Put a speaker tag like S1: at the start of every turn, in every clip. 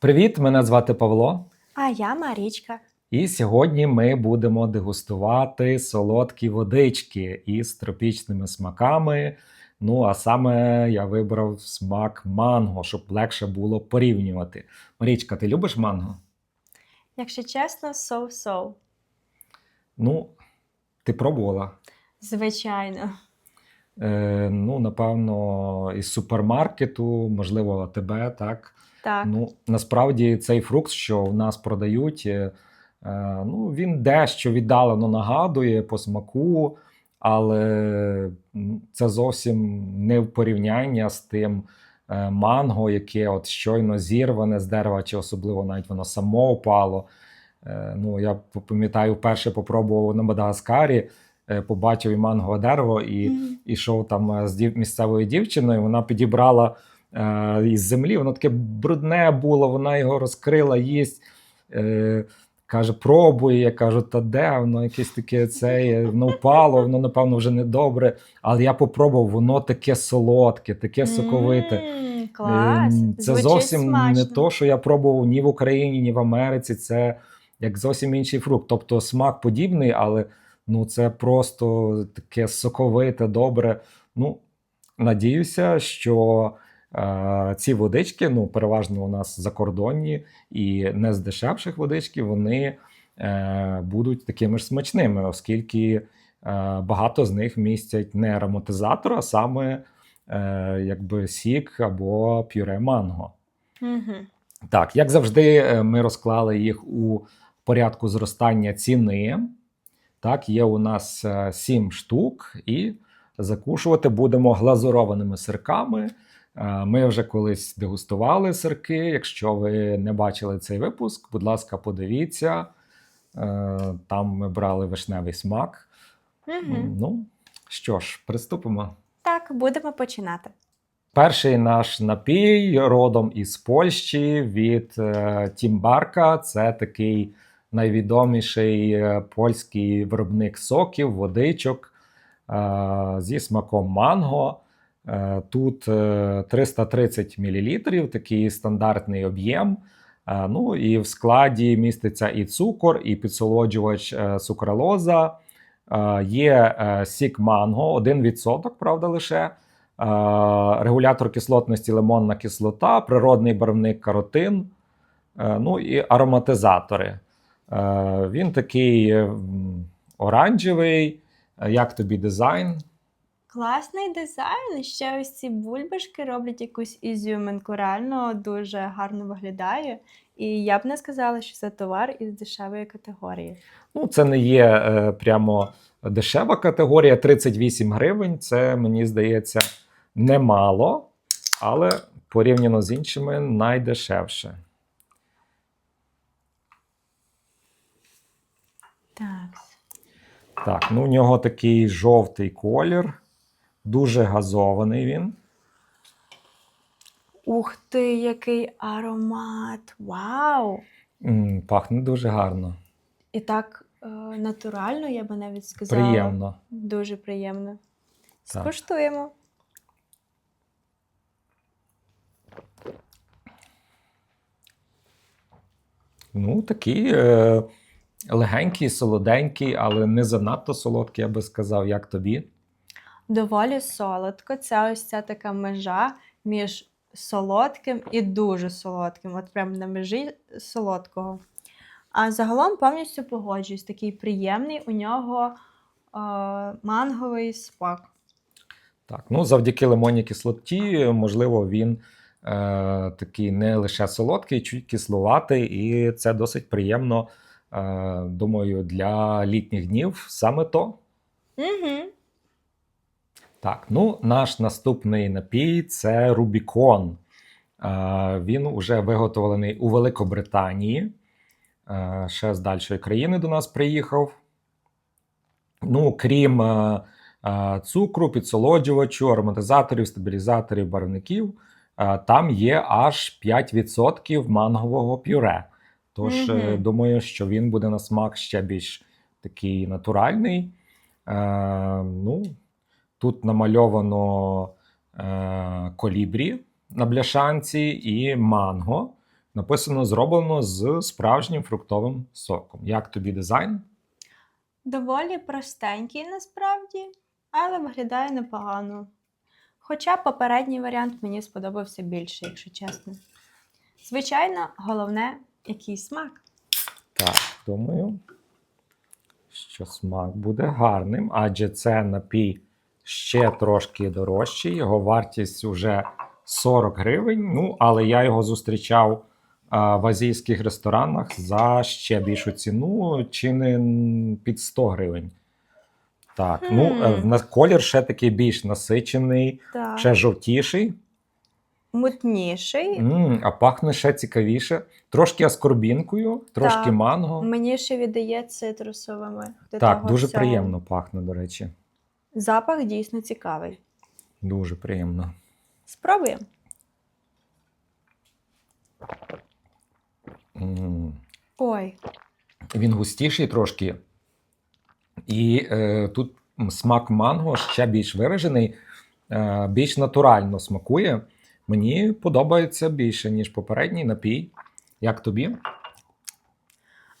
S1: Привіт, мене звати Павло.
S2: А я Марічка.
S1: І сьогодні ми будемо дегустувати солодкі водички із тропічними смаками. Ну, а саме я вибрав смак манго, щоб легше було порівнювати. Марічка, ти любиш манго?
S2: Якщо чесно, соу-соу.
S1: Ну, ти пробувала.
S2: Звичайно.
S1: Е, ну, напевно, із супермаркету, можливо, тебе, так.
S2: Так.
S1: Ну, насправді цей фрукт, що в нас продають, е, е, ну, він дещо віддалено нагадує по смаку, але це зовсім не в порівняння з тим е, манго, яке от щойно зірване з дерева, чи особливо навіть воно само впало. Ну, я пам'ятаю, вперше попробував на Мадагаскарі, побачив і мангове дерево, і
S2: Мгм.
S1: ішов там з дів- місцевою дівчиною. Вона підібрала із землі, воно таке брудне було, вона його розкрила, їсть. Е, каже, пробуй. Я кажу, та де воно якесь таке це, воно впало, воно, напевно, вже не добре. Але я попробував, воно таке солодке, таке соковите.
S2: М, Клас.
S1: Це
S2: Звучить
S1: зовсім
S2: смачно.
S1: не то, що я пробував ні в Україні, ні в Америці. Це як зовсім інший фрукт. Тобто смак подібний, але ну, це просто таке соковите, добре. Ну, надіюся, що е, ці водички, ну, переважно у нас закордонні і не з дешевших водички, вони е, будуть такими ж смачними, оскільки е, багато з них містять не ароматизатор, а саме е, якби сік або пюре манго.
S2: Мгм.
S1: Так, як завжди, ми розклали їх у порядку зростання ціни. Так, є у нас сім штук, і закушувати будемо глазурованими сирками. Е, Ми вже колись дегустували сирки. Якщо ви не бачили цей випуск, будь ласка, подивіться. Е, Там ми брали вишневий смак.
S2: Мгм.
S1: Ну що ж, приступимо.
S2: Так, будемо починати.
S1: Перший наш напій родом із Польщі від е, Тімбарка. Це такий найвідоміший польський виробник соків, водичок зі смаком манго. Е, тут е, 330 мл, такий стандартний об'єм. Е, ну і в складі міститься і цукор, і підсолоджувач е, сукралоза. Е, є е, сік манго, 1%, правда, лише. Е, регулятор кислотності лимонна кислота, природний барвник каротин, е, ну і ароматизатори. Е, Він такий е, оранжевий. Е, Як тобі дизайн?
S2: Класний дизайн. Ще ось ці бульбашки роблять якусь ізюминку. Реально дуже гарно виглядає. І я б не сказала, що це товар із дешевої категорії.
S1: Ну, це не є е, прямо дешева категорія. 38 гривень. Це мені здається немало, але порівняно з іншими найдешевше.
S2: Так.
S1: Так, ну у нього такий жовтий колір, дуже газований він.
S2: Ух ти, який аромат! Вау!
S1: М, пахне дуже гарно,
S2: І так е, натурально, я би навіть сказала.
S1: приємно.
S2: Дуже приємно.
S1: Так.
S2: Скуштуємо.
S1: Ну, такий е, легенький, солоденький, але не занадто солодкий, я би сказав, як тобі.
S2: Доволі солодко. Це ось ця така межа між солодким і дуже солодким. От прям на межі солодкого. А загалом повністю погоджуюсь. Такий приємний у нього е, манговий смак.
S1: Так, ну завдяки лимонній кислоті, можливо, він е, такий не лише солодкий, чуть кисловатий, і це досить приємно, е, думаю, для літніх днів саме то.
S2: Угу.
S1: Так, ну наш наступний напій це Рубікон. Е, він вже виготовлений у Великобританії. Е, ще з дальшої країни до нас приїхав. Ну, крім е, е, цукру, підсолоджувачу, ароматизаторів, стабілізаторів, барвників, е, там є аж 5% мангового пюре. Тож,
S2: Мгм.
S1: думаю, що він буде на смак ще більш такий натуральний. Е, ну, тут намальовано е, колібрі на бляшанці і манго. написано зроблено з справжнім фруктовим соком. Як тобі дизайн?
S2: Доволі простенький насправді, але виглядає непогано. Хоча попередній варіант мені сподобався більше, якщо чесно. Звичайно, головне, який смак.
S1: Так, думаю, що смак буде гарним, адже це напій ще трошки дорожчий. Його вартість вже 40 гривень. Ну, але я його зустрічав а, в азійських ресторанах за ще більшу ціну, чи не під 100 гривень. Так, ну, е, нас колір ще такий більш насичений,
S2: Так.
S1: ще жовтіший.
S2: Мутніший.
S1: М, а пахне ще цікавіше. Трошки аскорбінкою, трошки
S2: Так.
S1: манго.
S2: Мені ще віддає цитрусовими. до
S1: Так,
S2: того
S1: дуже
S2: всього.
S1: приємно пахне, до речі.
S2: Запах дійсно цікавий.
S1: Дуже приємно.
S2: Спробуємо.
S1: М.
S2: Ой,
S1: Він густіший трошки. І е, тут смак манго ще більш виражений, е, більш натурально смакує. Мені подобається більше, ніж попередній напій. Як тобі?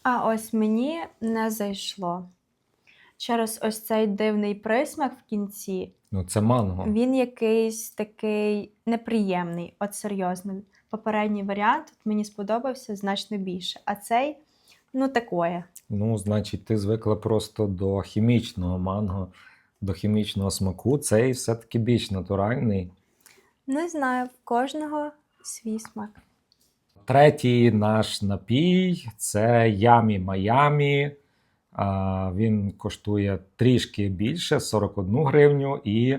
S2: а ось мені не зайшло. Через ось цей дивний присмак в кінці.
S1: Ну, це манго.
S2: Він якийсь такий неприємний, от серйозно. Попередній варіант мені сподобався значно більше. А цей, ну, такое.
S1: Ну, значить, ти звикла просто до хімічного манго, до хімічного смаку. Цей все-таки більш натуральний.
S2: Не знаю, в кожного свій смак.
S1: Третій наш напій це Ямі Майамі. Він коштує трішки більше 41 гривню, і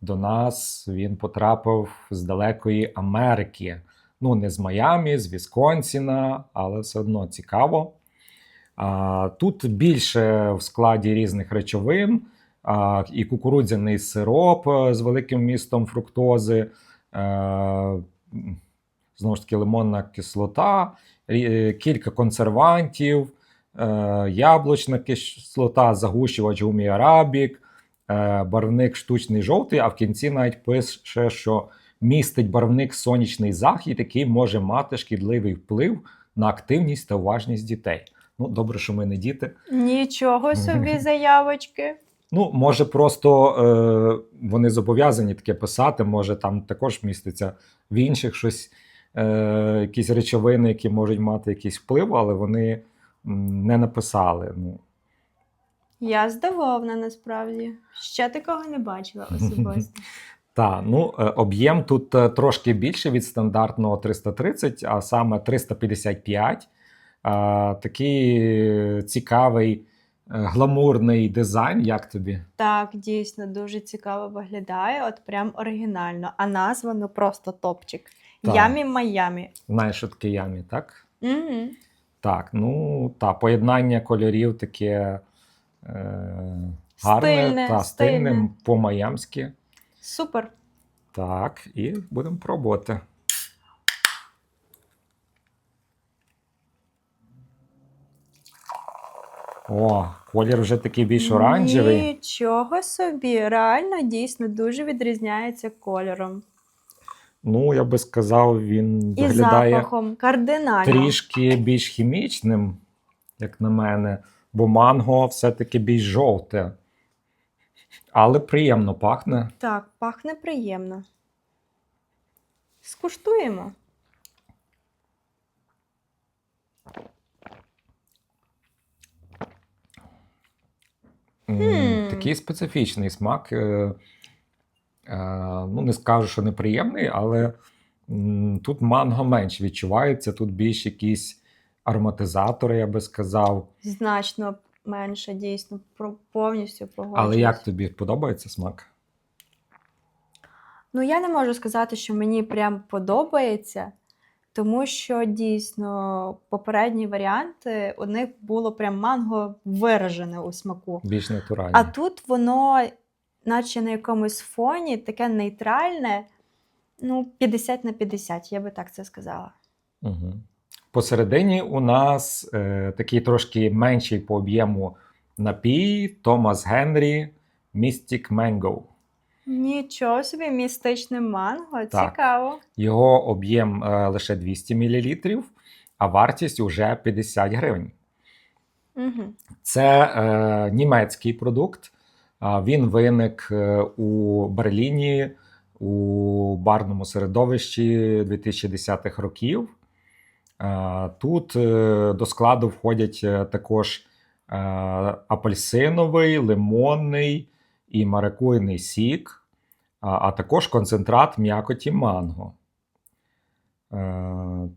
S1: до нас він потрапив з далекої Америки. Ну, не з Майамі, з Вісконсіна, але все одно цікаво. Тут більше в складі різних речовин, і кукурудзяний сироп е, з великим містом фруктози. е, знову ж таки, лимонна кислота, е, кілька консервантів, яблучна кислота, загущувач гумі арабік, е, барвник штучний жовтий, а в кінці навіть пише, що містить барвник сонячний захід, який може мати шкідливий вплив на активність та уважність дітей. Ну, добре, що ми не діти.
S2: Нічого собі заявочки.
S1: Ну, може, просто е, вони зобов'язані таке писати, може, там також міститься в інших щось, е, якісь речовини, які можуть мати якийсь вплив, але вони не написали. Ну,
S2: Я здивована насправді. Ще такого не бачила особисто.
S1: та, ну, е, об'єм тут е, трошки більше від стандартного 330, а саме 355. Е, такий цікавий, гламурний дизайн. Як тобі?
S2: Так, дійсно дуже цікаво виглядає, от прям оригінально. А назва ну просто топчик. Ямі Майамі.
S1: Знаєш, що таке ямі, так?
S2: Угу.
S1: Так, ну та поєднання кольорів таке е, гарне
S2: Стильне,
S1: та стильне,
S2: стильне.
S1: по-майамськи.
S2: Супер.
S1: Так, і будемо пробувати. О, колір вже такий більш оранжевий.
S2: Нічого собі, реально дійсно дуже відрізняється кольором.
S1: Ну, я би сказав, він
S2: І
S1: виглядає
S2: запахом кардинально.
S1: трішки більш хімічним, як на мене, бо манго все-таки більш жовте. Але приємно пахне.
S2: Так, пахне приємно. Скуштуємо.
S1: М. Такий специфічний смак. Е, ну, не скажу, що неприємний, але тут манго менш відчувається, тут більш якісь ароматизатори, я би сказав.
S2: Значно менше, дійсно, повністю погоджуюсь.
S1: Але як тобі подобається смак?
S2: Ну, я не можу сказати, що мені прям подобається, тому що дійсно попередні варіанти у них було прям манго виражене у смаку.
S1: Більш натуральний.
S2: А тут воно, наче на якомусь фоні, таке нейтральне, ну, 50 на 50, я би так це сказала.
S1: Угу. Посередині у нас е, такий трошки менший по об'єму напій Томас Генрі Mystic Mango.
S2: Нічого собі, містичне манго,
S1: Так.
S2: цікаво.
S1: Його об'єм е, лише 200 мл. а вартість уже 50 гривень.
S2: Угу.
S1: Це е, німецький продукт. Він виник е, у Берліні у барному середовищі 2010-х років. Е, Тут е, до складу входять також апельсиновий, лимонний і маракуйний сік, а, також концентрат м'якоті манго.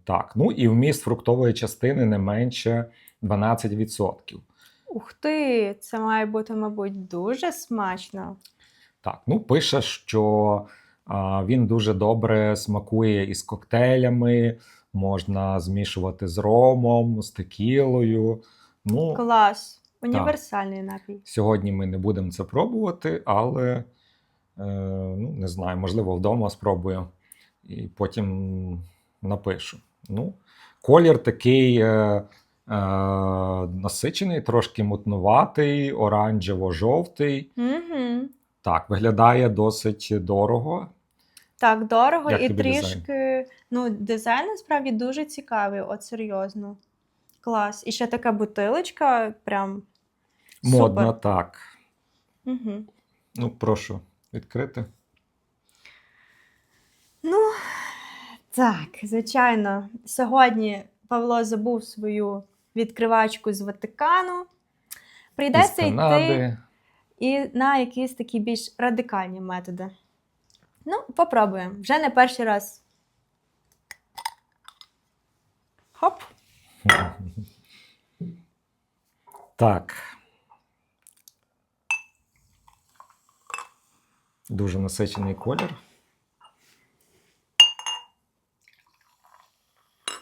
S1: Так, ну і вміст фруктової частини не менше 12%.
S2: Ух ти, це має бути, мабуть, дуже смачно.
S1: Так, ну пише, що а, він дуже добре смакує із коктейлями, можна змішувати з ромом, з текілою. Ну,
S2: Клас. Універсальний напій.
S1: сьогодні ми не будемо це пробувати, але е, ну, не знаю, можливо, вдома спробую і потім напишу. Ну, колір такий е, насичений, трошки мутнуватий, оранжево-жовтий.
S2: Угу.
S1: Так, виглядає досить дорого.
S2: Так, дорого
S1: Як
S2: і
S1: тобі дизайн?
S2: трішки. Ну, дизайн насправді дуже цікавий, от серйозно. Клас. І ще така бутилочка, прям
S1: Модно,
S2: супер.
S1: так.
S2: Угу.
S1: Ну, прошу відкрити.
S2: Ну, так, звичайно. Сьогодні Павло забув свою відкривачку з Ватикану. Прийдеться йти і на якісь такі більш радикальні методи. Ну, попробуємо. Вже не перший раз. Хоп.
S1: Так. Дуже насичений колір.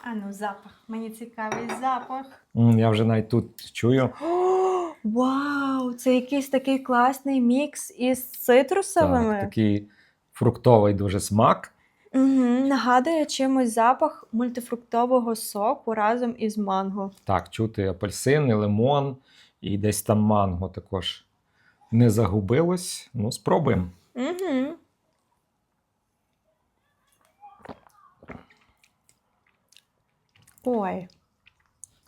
S2: А ну, запах. Мені цікавий запах.
S1: М, Я вже навіть тут чую.
S2: О, вау! Це якийсь такий класний мікс із цитрусовими.
S1: Так, такий фруктовий дуже смак.
S2: Угу. Нагадує чимось запах мультифруктового соку разом із манго.
S1: Так, чути апельсини, лимон і десь там манго також не загубилось. Ну, спробуємо.
S2: Угу. Ой.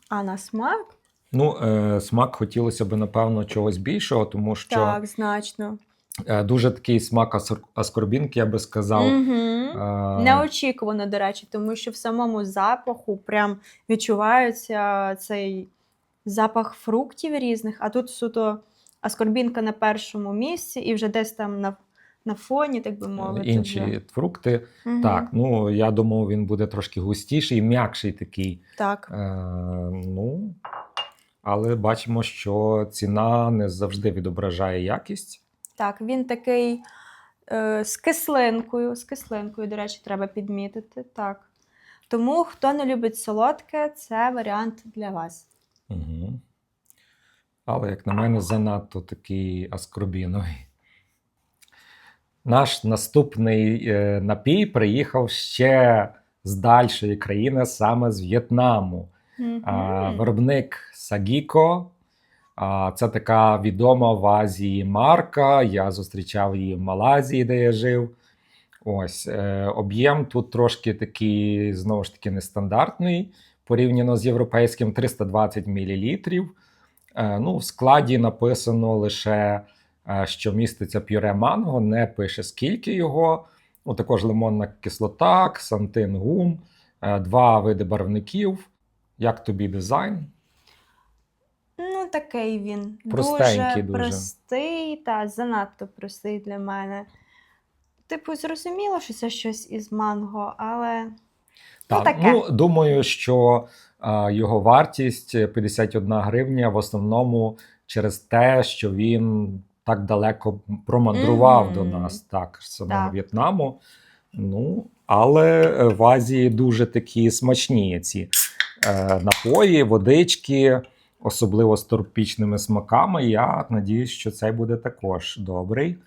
S2: А на смак?
S1: Ну, е, смак хотілося б, напевно, чогось більшого, тому що
S2: Так, значно.
S1: е, дуже такий смак асор- аскорбінки, я би сказав.
S2: Угу.
S1: Е,
S2: Неочікувано, до речі, тому що в самому запаху прям відчувається цей запах фруктів різних, а тут суто аскорбінка на першому місці і вже десь там на, на фоні, так би мовити.
S1: інші
S2: вже.
S1: фрукти.
S2: Мгм.
S1: Так, ну я думав, він буде трошки густіший, м'якший такий.
S2: Так.
S1: Е, ну, але бачимо, що ціна не завжди відображає якість.
S2: Так, він такий е, з кислинкою. З кислинкою, до речі, треба підмітити. Так. Тому, хто не любить солодке, це варіант для вас.
S1: Угу. Але, як на мене, занадто такий аскорбіновий. Наш наступний е, напій приїхав ще з дальшої країни, саме з В'єтнаму. А,
S2: Мгм.
S1: Виробник Сагіко. Це така відома в Азії марка. Я зустрічав її в Малайзії, де я жив. Ось е, об'єм тут трошки такий, знову ж таки, нестандартний порівняно з європейським 320 мл. Е, ну, в складі написано лише, що міститься пюре манго, не пише скільки його. Ну, також лимонна кислота, ксантин гум, е, два види барвників. Як тобі дизайн?
S2: Ну, такий він.
S1: Простенький
S2: дуже,
S1: дуже.
S2: простий та занадто простий для мене. Типу, зрозуміло, що це щось із манго, але
S1: Так,
S2: таке.
S1: ну, думаю, що е, його вартість 51 гривня в основному через те, що він так далеко промандрував
S2: Мгм.
S1: до нас, так, самого
S2: Так.
S1: В'єтнаму. Ну, але е, в Азії дуже такі смачні ці е, напої, водички, особливо з тропічними смаками. Я надіюсь, що цей буде також добрий.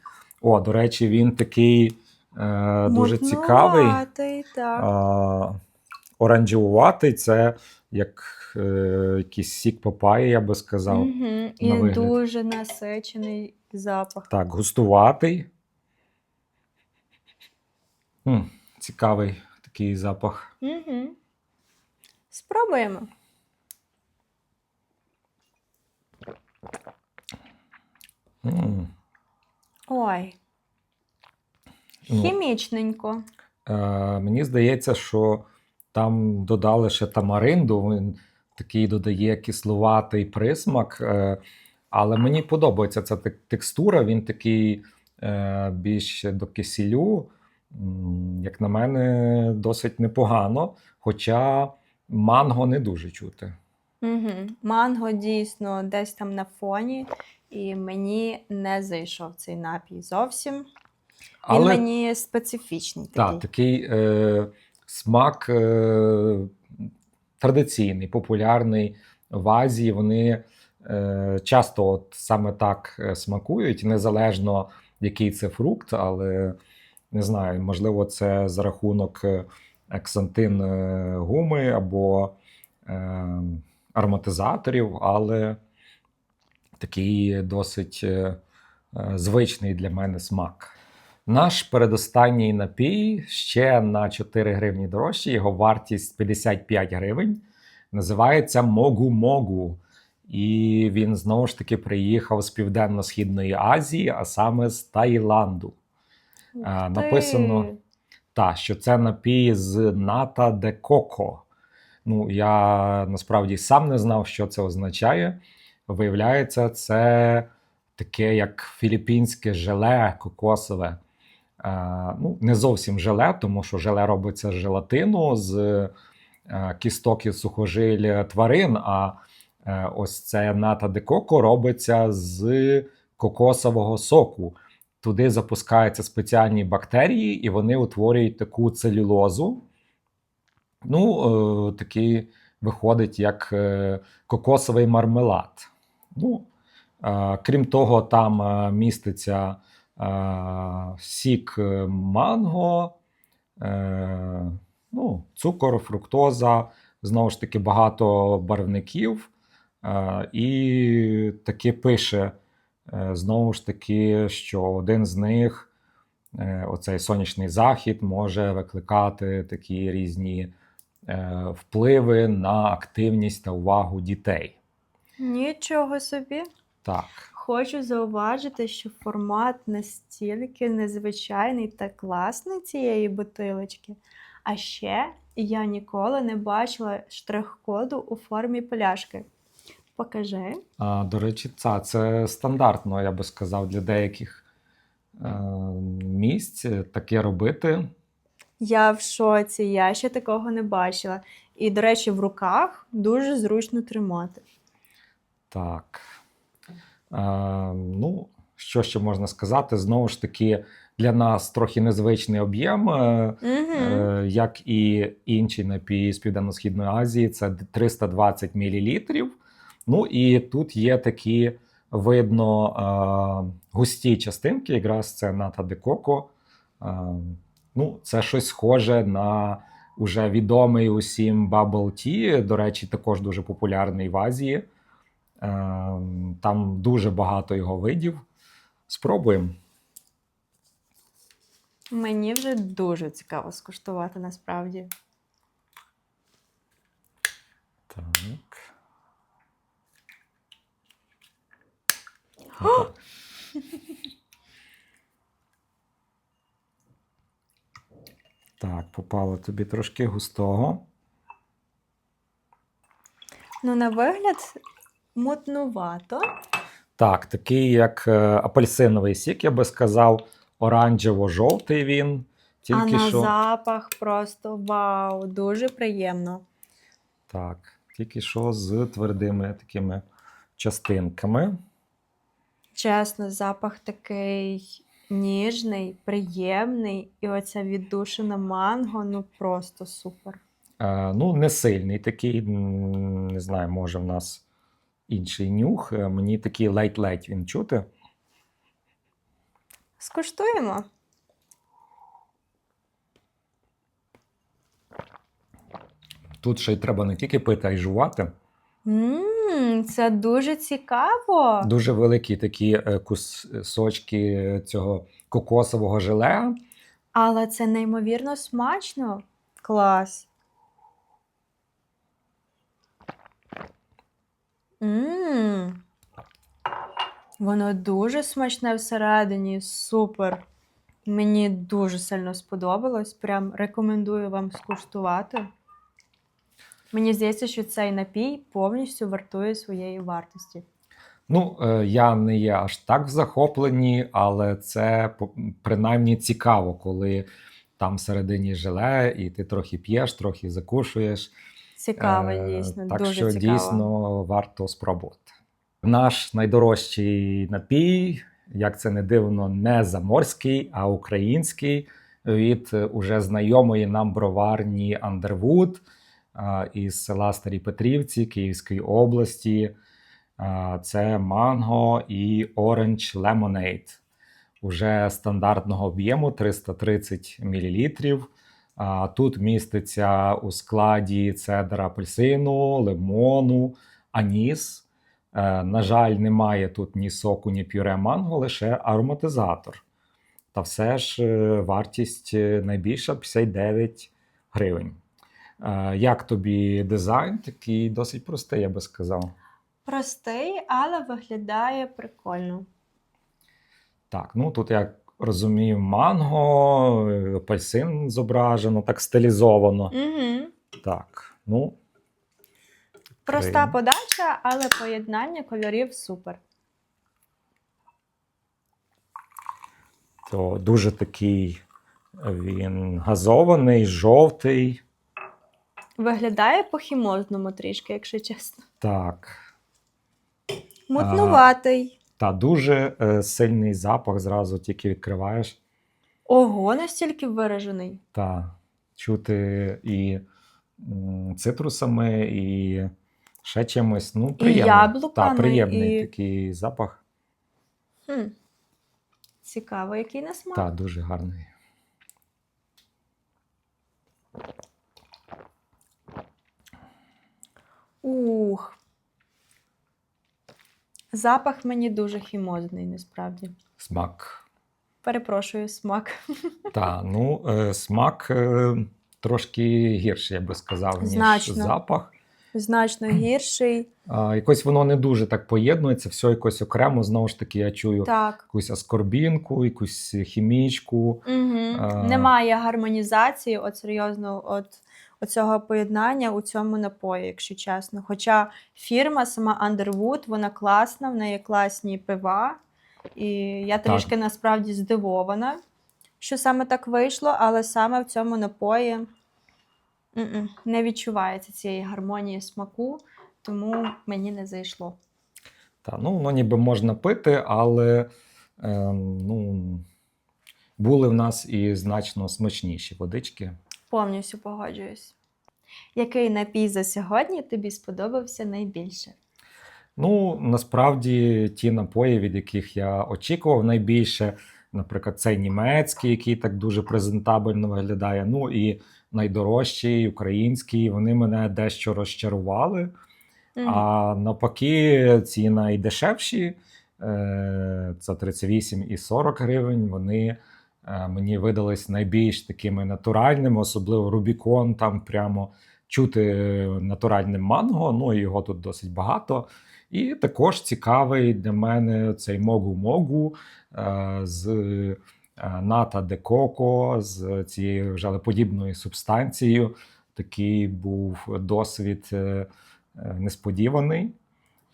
S1: О, до речі, він такий е, дуже цікавий.
S2: Так.
S1: А, оранжевуватий це як е, якийсь сік папаї, я би сказав.
S2: Угу. І
S1: на вигляд.
S2: дуже насичений запах.
S1: Так, густуватий. М, цікавий такий запах.
S2: Угу. Спробуємо.
S1: М.
S2: Ой,
S1: Ну,
S2: хімічненько.
S1: Е, мені здається, що там додали ще тамаринду, він такий додає кисловатий присмак. Е, але мені подобається ця текстура, він такий е, більш до кисілю. Як на мене, досить непогано, хоча манго не дуже чути.
S2: Угу. Манго дійсно десь там на фоні, і мені не зайшов цей напій зовсім. Він
S1: Але
S2: мені специфічний такий.
S1: Так, такий е, смак е, традиційний, популярний в Азії. Вони часто от саме так е, смакують, незалежно який це фрукт, але не знаю, можливо, це за рахунок е, ксантин е, гуми або е, ароматизаторів, але такий досить е, е, звичний для мене смак. Наш передостанній напій ще на 4 гривні дорожче. Його вартість 55 гривень. Називається Могу Могу. І він знову ж таки приїхав з Південно-Східної Азії, а саме з Таїланду.
S2: Ти!
S1: написано- Та, що це напій з ната де коко. Ну, я насправді сам не знав, що це означає. Виявляється, це таке як філіппінське желе кокосове. Е, ну, не зовсім желе, тому що желе робиться з желатину, з е, кісток і сухожиль тварин. А е, ось це ната де коко робиться з кокосового соку. Туди запускаються спеціальні бактерії, і вони утворюють таку целюлозу. Ну, е, такий виходить як е, кокосовий мармелад. Ну, е, крім того, там е, міститься е, сік е, манго, е, ну, цукор, фруктоза, знову ж таки, багато барвників. І таки пише, е, знову ж таки, що один з них, е, оцей сонячний захід, може викликати такі різні е, впливи на активність та увагу дітей.
S2: Нічого собі.
S1: Так.
S2: Хочу зауважити, що формат настільки незвичайний та класний цієї бутилочки. А ще я ніколи не бачила штрих-коду у формі пляшки. Покажи.
S1: А, до речі, це, це стандартно, я би сказав, для деяких е, місць таке робити.
S2: Я в шоці, я ще такого не бачила. І, до речі, в руках дуже зручно тримати.
S1: Так. Е, ну, що ще можна сказати? Знову ж таки, для нас трохи незвичний об'єм, е,
S2: Угу.
S1: е, як і інші напії з Південно-Східної Азії, це 320 мл. Ну і тут є такі видно густі частинки, якраз це ната де коко. Е, ну, це щось схоже на уже відомий усім Bubble Tea, до речі, також дуже популярний в Азії. Там дуже багато його видів. Спробуємо.
S2: Мені вже дуже цікаво скуштувати насправді.
S1: Так. Так, попало тобі трошки густого.
S2: Ну, на вигляд, мутнувато.
S1: Так, такий як е, апельсиновий сік, я би сказав, оранжево-жовтий він. Тільки
S2: а на
S1: що.
S2: запах просто вау, дуже приємно.
S1: Так, тільки що з твердими такими частинками.
S2: Чесно, запах такий ніжний, приємний, і оця віддушина манго ну просто супер.
S1: Е, ну, не сильний такий, не знаю, може в нас інший нюх. Е, Мені такий ледь-ледь він чути.
S2: Скуштуємо.
S1: Тут ще й треба не тільки пити, а й жувати.
S2: Це дуже цікаво.
S1: Дуже великі такі е, кусочки е, цього кокосового желе.
S2: Але це неймовірно смачно. Клас. Ммм. Воно дуже смачне всередині. Супер. Мені дуже сильно сподобалось. Прям рекомендую вам скуштувати. Мені здається, що цей напій повністю вартує своєї вартості.
S1: Ну, е, я не є аж так в захопленні, але це принаймні цікаво, коли там всередині желе, і ти трохи п'єш, трохи закушуєш.
S2: Цікаво,
S1: Е,
S2: дійсно,
S1: Так
S2: дуже
S1: що
S2: цікаво.
S1: дійсно варто спробувати. Наш найдорожчий напій, як це не дивно, не заморський, а український від уже знайомої нам броварні Underwood а, із села Старі Петрівці Київської області. Це манго і Orange Lemonade. Уже стандартного об'єму 330 мл. Тут міститься у складі цедра апельсину, лимону, аніс. Е, На жаль, немає тут ні соку, ні пюре манго, лише ароматизатор. Та все ж е, вартість е, найбільша 59 гривень. Як тобі дизайн? Такий досить простий, я би сказав.
S2: Простий, але виглядає прикольно.
S1: Так, ну тут я розумію, манго, апельсин зображено, так стилізовано.
S2: Угу.
S1: Так, ну.
S2: Проста
S1: Крем.
S2: подача, але поєднання кольорів супер.
S1: То дуже такий він газований, жовтий.
S2: Виглядає по-хімозному трішки, якщо чесно.
S1: Так.
S2: Мутнуватий.
S1: Та дуже е, сильний запах зразу тільки відкриваєш.
S2: Ого, настільки виражений.
S1: Та чути і м, цитрусами, і ще чимось. Ну, приємний.
S2: яблуками,
S1: Та, приємний
S2: і-
S1: такий запах.
S2: Хм. Цікаво, який на смак.
S1: Та, дуже гарний.
S2: Ух. Запах мені дуже хімозний, насправді.
S1: Смак.
S2: Перепрошую, смак.
S1: Та, ну, е, смак е, трошки гірший, я би сказав, ніж
S2: Значно.
S1: запах.
S2: Значно гірший.
S1: А, якось воно не дуже так поєднується, все якось окремо. Знову ж таки, я чую
S2: Так.
S1: якусь аскорбінку, якусь хімічку.
S2: Угу.
S1: А.
S2: Немає гармонізації, от серйозно, от оцього поєднання у цьому напої, якщо чесно. Хоча фірма сама Underwood, вона класна, в неї класні пива. І я
S1: Так.
S2: трішки насправді здивована, що саме так вийшло, але саме в цьому напої не відчувається цієї гармонії смаку, тому мені не зайшло.
S1: Та, ну, воно ніби можна пити, але е, ну, були в нас і значно смачніші водички.
S2: Повністю погоджуюсь. Який напій за сьогодні тобі сподобався найбільше?
S1: Ну, насправді, ті напої, від яких я очікував найбільше, наприклад, цей німецький, який так дуже презентабельно виглядає. Ну і найдорожчий, український, вони мене дещо розчарували.
S2: Мгм.
S1: А навпаки, ці найдешевші це 38 і 40 гривень. Вони мені видались найбільш такими натуральними, особливо Рубікон, там прямо чути натуральним манго. Ну його тут досить багато. І також цікавий для мене цей Могу-Могу е, з е, ната де коко, з цією жалеподібною субстанцією. Такий був досвід е, е, несподіваний.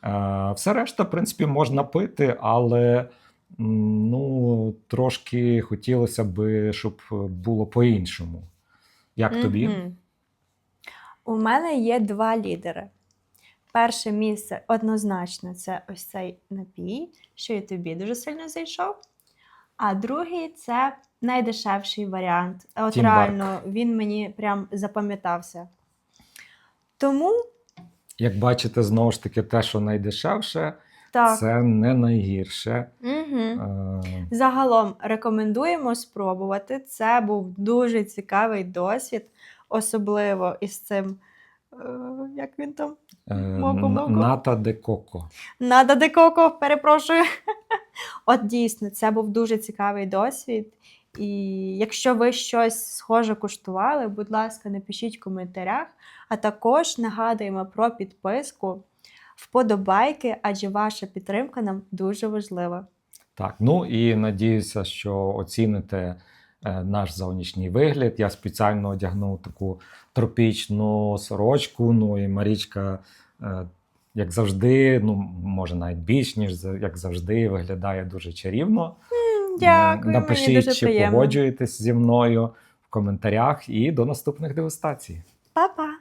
S1: Е, Все решта, в принципі, можна пити, але ну, трошки хотілося б, щоб було по-іншому. Як тобі?
S2: У мене є два лідери. Перше місце однозначно це ось цей напій, що і тобі дуже сильно зайшов. А другий це найдешевший варіант. От
S1: Тімбарк.
S2: реально він мені прям запам'ятався. Тому
S1: Як бачите, знову ж таки, те, що найдешевше,
S2: так.
S1: це не найгірше.
S2: Угу.
S1: Е,
S2: Загалом рекомендуємо спробувати. Це був дуже цікавий досвід, особливо із цим. е, Як він там?
S1: е. Ната де коко.
S2: Нада де коко, перепрошую. От дійсно, це був дуже цікавий досвід. І якщо ви щось схоже куштували, будь ласка, напишіть в коментарях. А також нагадуємо про підписку вподобайки, адже ваша підтримка нам дуже важлива.
S1: Так, ну і надіюся, що оціните е, наш зовнішній вигляд. Я спеціально одягнув таку тропічну сорочку. Ну і Марічка, е, як завжди, ну може навіть більш ніж як завжди, виглядає дуже чарівно.
S2: Дякую,
S1: Напишіть,
S2: мені дуже
S1: чи
S2: приємно.
S1: погоджуєтесь зі мною в коментарях, і до наступних дегустацій.
S2: Па-па!